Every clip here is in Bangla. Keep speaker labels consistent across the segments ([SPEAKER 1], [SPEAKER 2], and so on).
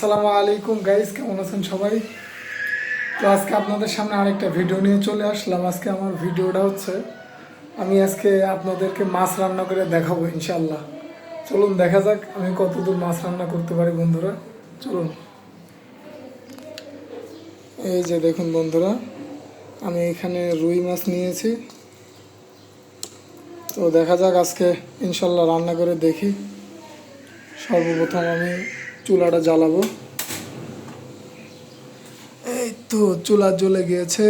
[SPEAKER 1] আসসালামু আলাইকুম গাইজ কেমন আছেন সবাই? তো আজকে আপনাদের সামনে আরেকটা ভিডিও নিয়ে চলে আসলাম। আজকে আমার ভিডিওটা হচ্ছে, আমি আজকে আপনাদেরকে মাছ রান্না করে দেখাবো ইনশাল্লাহ চলুন, দেখা যাক আমি কতদূর মাছ রান্না করতে পারি বন্ধুরা। চলুন। এই যে দেখুন বন্ধুরা, আমি এখানে রুই মাছ নিয়েছি। তো দেখা যাক আজকে ইনশাল্লাহ রান্না করে দেখি। সর্বপ্রথম আমি চুলাটা জ্বালাবো। এই তো চুলা জ্বলে গিয়েছে।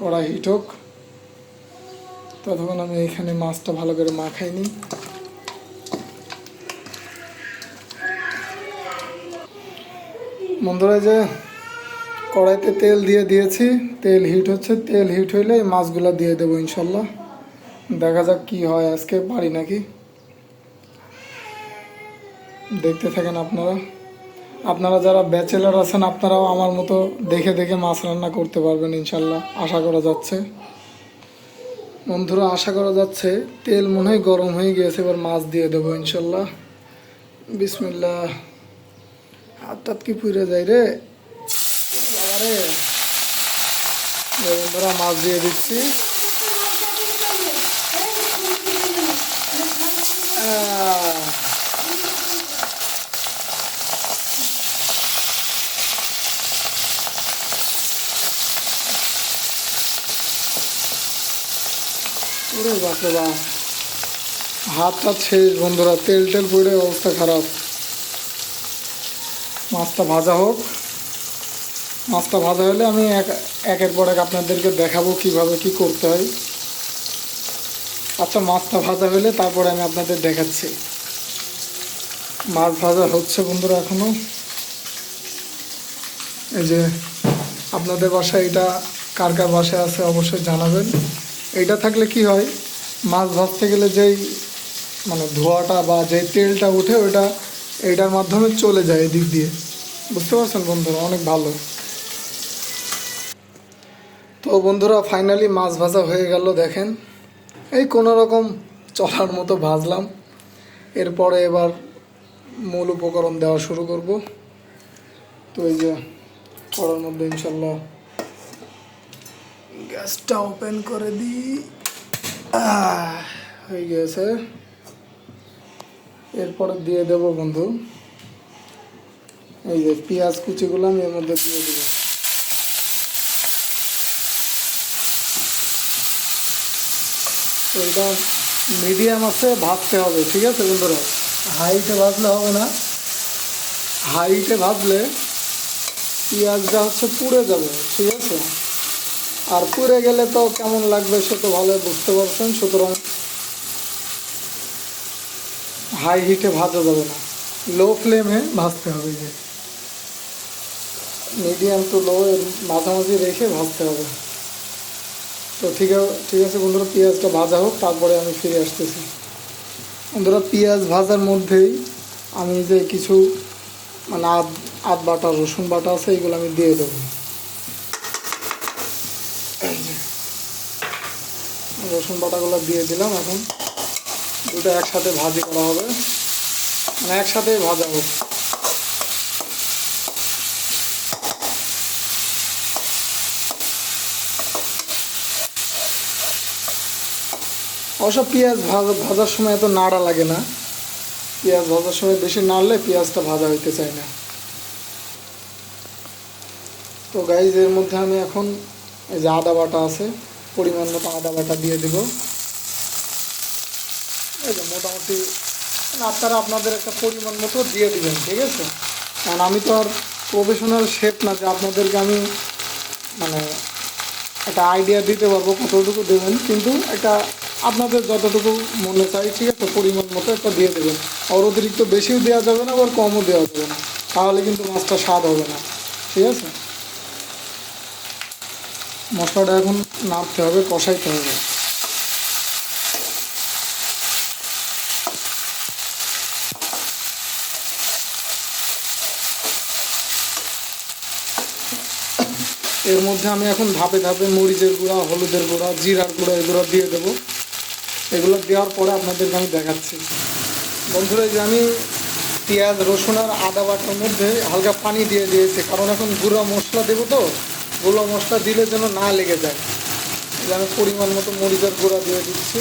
[SPEAKER 1] কড়াই হিট হোক। ততক্ষণ আমি এখানে মাছটা ভালো করে মাখাই নিই। বন্ধুরা যে কড়াইতে তেল দিয়ে দিয়েছি, তেল হিট হচ্ছে, তেল হিট হইলে মাছগুলো দিয়ে দেবো ইনশাল্লাহ। দেখা যাক কি হয় আজকে, পারি নাকি? দেখতে থাকেন আপনারা। আপনারা যারা ব্যাচেলার আছেন, আপনারাও আমার মতো দেখে দেখে মাছ রান্না করতে পারবেন ইনশাল্লাহ। আশা করা যাচ্ছে। বন্ধুরা, আশা করা যাচ্ছে তেল মনে হয় গরম হয়ে গিয়েছে এবার মাছ দিয়ে দেবো ইনশাল্লাহ। বিসমিল্লা হাত টাত কি পুড়ে যায় রে? বাবা রে বন্ধুরা, মাছ দিয়ে দিচ্ছি। আহ ওরে বাপরে বাপ। হাত টাত শেষ বন্ধুরা, তেল টেল পড়ে অবস্থা খারাপ। মাছটা ভাজা হোক। মাছটা ভাজা হলে আমি এক, একের পর এক আপনাদেরকে দেখাবো কীভাবে কি করতে হয়। আচ্ছা মাছটা ভাজা হলে তারপরে আমি আপনাদের দেখাচ্ছি। মাছ ভাজা হচ্ছে বন্ধুরা এখনও। এই যে আপনাদের বাসায় এটা কার কার বাসায় আছে অবশ্যই জানাবেন। এটা থাকলে কি হয়? মাছ ভাজতে গেলে যেই মানে ধোয়াটা বা যেই তেলটা উঠে ওটা এইটার মাধ্যমে চলে যায় এদিক দিয়ে। বুঝতে পারছেন বন্ধুরা? অনেক ভালো। তো বন্ধুরা ফাইনালি মাছ ভাজা হয়ে গেল, দেখেন। এই কোনো রকম চলার মতো ভাজলাম। এরপরে এবার মূল উপকরণ দেওয়া শুরু করব। তো এই যে, কড়ার মধ্যে ইনশাল্লাহ গ্যাসটা ওপেন করে দিই হয়ে গিয়েছে এরপরে দিয়ে দেব বন্ধু। এই যে পেঁয়াজ কুচিগুলো আমি এর মধ্যে দিয়ে দেবো। এটা মিডিয়াম আছে, ভাজতে হবে, ঠিক আছে বন্ধুরা? হাইটে ভাজলে হবে না। হাইটে ভাজলে পেঁয়াজটা হচ্ছে পুড়ে যাবে, ঠিক আছে? আর পুড়ে গেলে তো কেমন লাগবে সে তো ভালো বুঝতে পারছেন, সুতরাং হাই হিটে ভাজা যাবে না। লো ফ্লেমে ভাজতে হবে যে। মিডিয়াম টু লো মাঝামাঝি রেখে ভাজতে হবে। তো ঠিক আছে ঠিক আছে বন্ধুরা, পেঁয়াজটা ভাজা হোক, তারপরে আমি ফিরে আসতেছি। বন্ধুরা, পেঁয়াজ ভাজার মধ্যেই আমি যে কিছু মানে আদ আদ বাটা রসুন বাটা আছে, এগুলো আমি দিয়ে দেবো এই যে। রসুন বাটাগুলো দিয়ে দিলাম এখন। দুটো একসাথে ভাজি করা হবে। মানে একসাথে ভাজা হোক। অবশ্য পেঁয়াজ ভাজা, ভাজার সময় এত নাড়া লাগে না। পেঁয়াজ ভাজার সময় বেশি নাড়লে পেঁয়াজটা ভাজা হইতে চায় না। তো গাইজ এর মধ্যে আমি এখন এই যে আদা বাটা আছে পরিমাণ মতো আদা বাটা দিয়ে দেব। মোটামুটি মানে আপনারা আপনাদের একটা পরিমাণ মতো দিয়ে দেবেন, ঠিক আছে? কারণ আমি তো আর প্রফেশনাল শেফ না, যে আপনাদেরকে আমি মানে একটা আইডিয়া দিতে পারব কতটুকু দেবেন, কিন্তু একটা আপনাদের যতটুকু মনে চাই, ঠিক আছে, পরিমাণ মতো একটা দিয়ে দেবেন। আর অতিরিক্ত বেশিও দেওয়া যাবে না, আবার কমও দেওয়া যাবে না। তাহলে কিন্তু মাছটা স্বাদ হবে না, ঠিক আছে? মশলাটা এখন নাড়তে হবে, কষাইতে হবে। এর মধ্যে আমি এখন ধাপে ধাপে মরিচের গুঁড়া, হলুদের গুঁড়া, জিরার গুঁড়া এগুলো দিয়ে দেবো। এগুলো দেওয়ার পরে আপনাদেরকে আমি দেখাচ্ছি। বন্ধুরা যে আমি পেঁয়াজ, রসুন আর আদা বাটার মধ্যে হালকা পানি দিয়ে দিয়েছি, কারণ এখন গুঁড়া মশলা দেবো তো। গুঁড়ো মশলা দিলে যেন না লেগে যায়। আমি পরিমাণ মতো মরিচের গুঁড়া দিয়ে দিচ্ছি।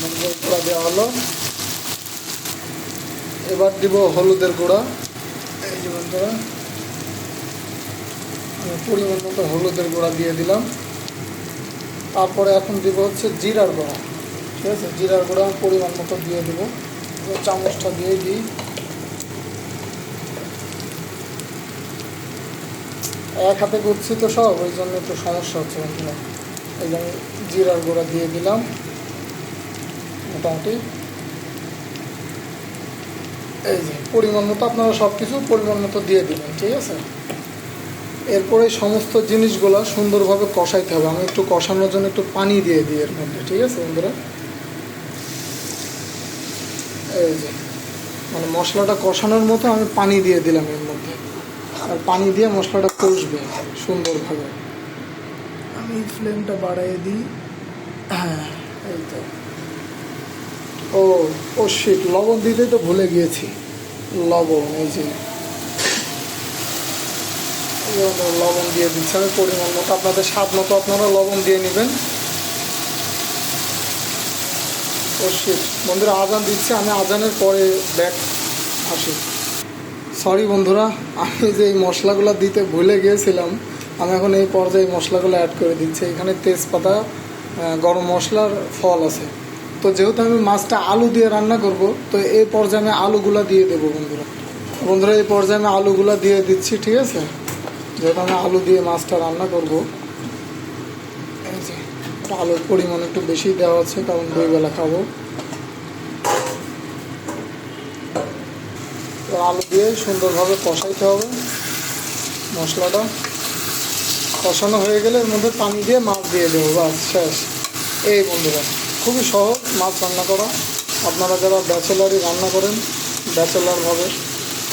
[SPEAKER 1] মরিচের গুঁড়া দেওয়া হলো। এবার দিব হলুদের গুঁড়া। এই যে বন্ধুরা পরিমাণ মতো হলুদের গুঁড়া দিয়ে দিলাম। তারপরে এখন দিব হচ্ছে জিরার গুঁড়া। ঠিক আছে? জিরার গুঁড়া পরিমাণ মতো দিয়ে দেবো। চামচটা দিয়ে দিই। এক হাতে করছি তো সব, ওই জন্য একটু সমস্যা হচ্ছে বন্ধুরা এই যে আমি জিরার গুঁড়া দিয়ে দিলাম, মোটামুটি। এই যে, পরিমাণ মতো আপনারা সব কিছু পরিমাণ মতো দিয়ে দিবেন, ঠিক আছে? এরপরে সমস্ত জিনিসগুলো সুন্দরভাবে কষাইতে হবে। আমি একটু কষানোর জন্য একটু পানি দিয়ে দিই এর মধ্যে, ঠিক আছে বন্ধুরা? এই যে মানে মশলাটা কষানোর মতো আমি পানি দিয়ে দিলাম এর মধ্যে। আর পানি দিয়ে মশলাটা কষবে সুন্দরভাবে। আমি ফ্লেমটা বাড়াই দিই। হ্যাঁ এই তো। ও ও শিট লবণ দিতেই তো ভুলে গিয়েছি। লবণ, এই যে। লবণ দিয়ে দিচ্ছি। আমি পরিমাণ মতো। আপনাদের স্বাদ মতো আপনারা লবণ দিয়ে নেবেন। ও শিট বন্ধুরা, আজান দিচ্ছে। আমি আজানের পরে ব্যাক আসি। সরি বন্ধুরা, আমি যে এই মশলাগুলো দিতে ভুলে গিয়েছিলাম, আমি এখন এই পর্যায়ে মশলাগুলো অ্যাড করে দিচ্ছি। এখানে তেজপাতা গরম মশলার ফল আছে। তো যেহেতু আমি মাছটা আলু দিয়ে রান্না করব, তো এই পর্যায়ে আমি আলুগুলো দিয়ে দেবো বন্ধুরা। বন্ধুরা, এই পর্যায়ে আমি আলুগুলো দিয়ে দিচ্ছি, ঠিক আছে? যেহেতু আমি আলু দিয়ে মাছটা রান্না করব আলুর পরিমাণ একটু বেশি দেওয়া আছে, কারণ দুই বেলা খাব। তো আলু দিয়ে সুন্দরভাবে কষাইতে হবে। মশলাটা কষানো হয়ে গেলে এর মধ্যে পানি দিয়ে মাছ দিয়ে দেবো, বাস, শেষ। এই বন্ধুরা, খুবই সহজ মাছ রান্না করা। আপনারা যারা ব্যাচেলারই রান্না করেন, ব্যাচেলারভাবে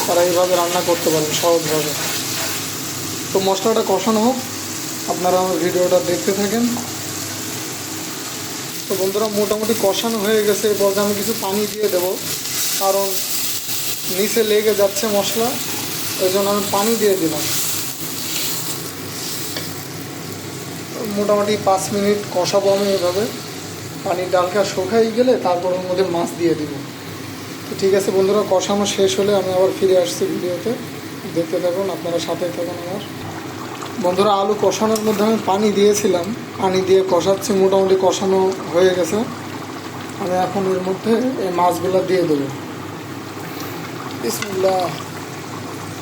[SPEAKER 1] তারা এইভাবে রান্না করতে পারেন সহজভাবে। তো মশলাটা কষানো হোক, আপনারা আমার ভিডিওটা দেখতে থাকেন। তো বন্ধুরা, মোটামুটি কষানো হয়ে গেছে, এরপর আমি কিছু পানি দিয়ে দেবো, কারণ নিচে লেগে যাচ্ছে মশলা ওই জন্য আমি পানি দিয়ে দিলাম। মোটামুটি পাঁচ মিনিট কষাবো আমি এভাবে। পানি ডালটা শুকাই গেলে তারপর ওর মধ্যে মাছ দিয়ে দিব। তো ঠিক আছে বন্ধুরা, কষানো শেষ হলে আমি আবার ফিরে আসছি ভিডিওতে। দেখতে থাকুন, আপনারা সাথে থাকুন আমার। বন্ধুরা, আলু কষানোর মধ্যে আমি পানি দিয়েছিলাম। পানি দিয়ে কষাচ্ছি, মোটামুটি কষানো হয়ে গেছে। আমি এখন এর মধ্যে এই মাছগুলো দিয়ে দেবো। বিসমুল্লাহ।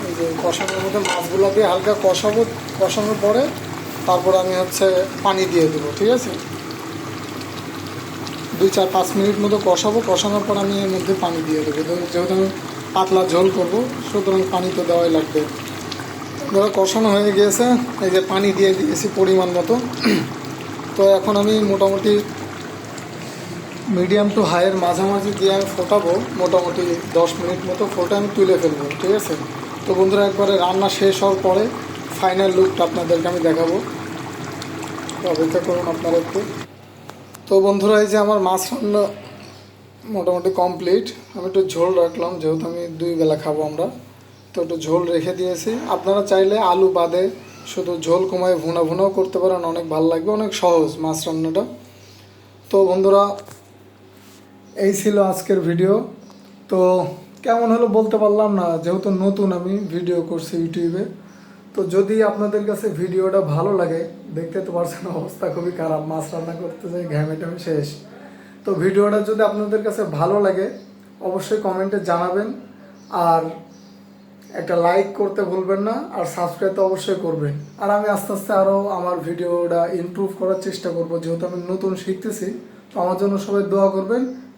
[SPEAKER 1] এই যে কষানোর মধ্যে মাছগুলো দিয়ে হালকা কষাবো, কষানোর পরে তারপর আমি হচ্ছে পানি দিয়ে দেবো, ঠিক আছে? দুই চার পাঁচ মিনিট মতো কষাবো, কষানোর পর আমি এর মধ্যে পানি দিয়ে দেবো। যেহেতু আমি পাতলা ঝোল করব, সুতরাং পানি তো দেওয়াই লাগবে। ধরো, কষানো হয়ে গিয়েছে, এই যে পানি দিয়ে দিয়েছি পরিমাণ মতো। তো এখন আমি মোটামুটি মিডিয়াম টু হাইয়ের মাঝামাঝি দিয়ে আমি ফোটাবো, মোটামুটি দশ মিনিট মতো ফোটা আমি তুলে ফেলব, ঠিক আছে? তো বন্ধুরা, একবারে রান্না শেষ হওয়ার পরে ফাইনাল লুকটা আপনাদেরকে আমি দেখাবো। অপেক্ষা করুন আপনারা একটু। তো বন্ধুরা, এই যে আমার মাছ রান্না মোটামুটি কমপ্লিট আমি একটু ঝোল রাখলাম, যেহেতু আমি দুই বেলা খাব আমরা। তো একটু ঝোল রেখে দিয়েছি। আপনারা চাইলে আলু বাদে শুধু ঝোল কমায় ভুনা ভুনাও করতে পারেন, অনেক ভালো লাগবে, অনেক সহজ মাছ রান্নাটা তো বন্ধুরা এই ছিল আজকের ভিডিও। তো কেমন হলো বলতে পারলাম না, যেহেতু নতুন আমি ভিডিও করছি ইউটিউবে। তো যদি আপনাদের কাছে ভিডিওটা ভালো লাগে, দেখতে তো পারছেন অবস্থা খুবই খারাপ, মাছ রান্না করতে যাই, ঘ্যামে ট্যামে শেষ। তো ভিডিওটা যদি আপনাদের কাছে ভালো লাগে, অবশ্যই কমেন্টে জানাবেন। আর একটা লাইক করতে ভুলবেন না, আর সাবস্ক্রাইব তো অবশ্যই করবেন। আর আমি আস্তে আস্তে আরও আমার ভিডিওটা ইমপ্রুভ করার চেষ্টা করব, যেহেতু আমি নতুন শিখতেছি। তো আমার জন্য সবাই দোয়া করবেন।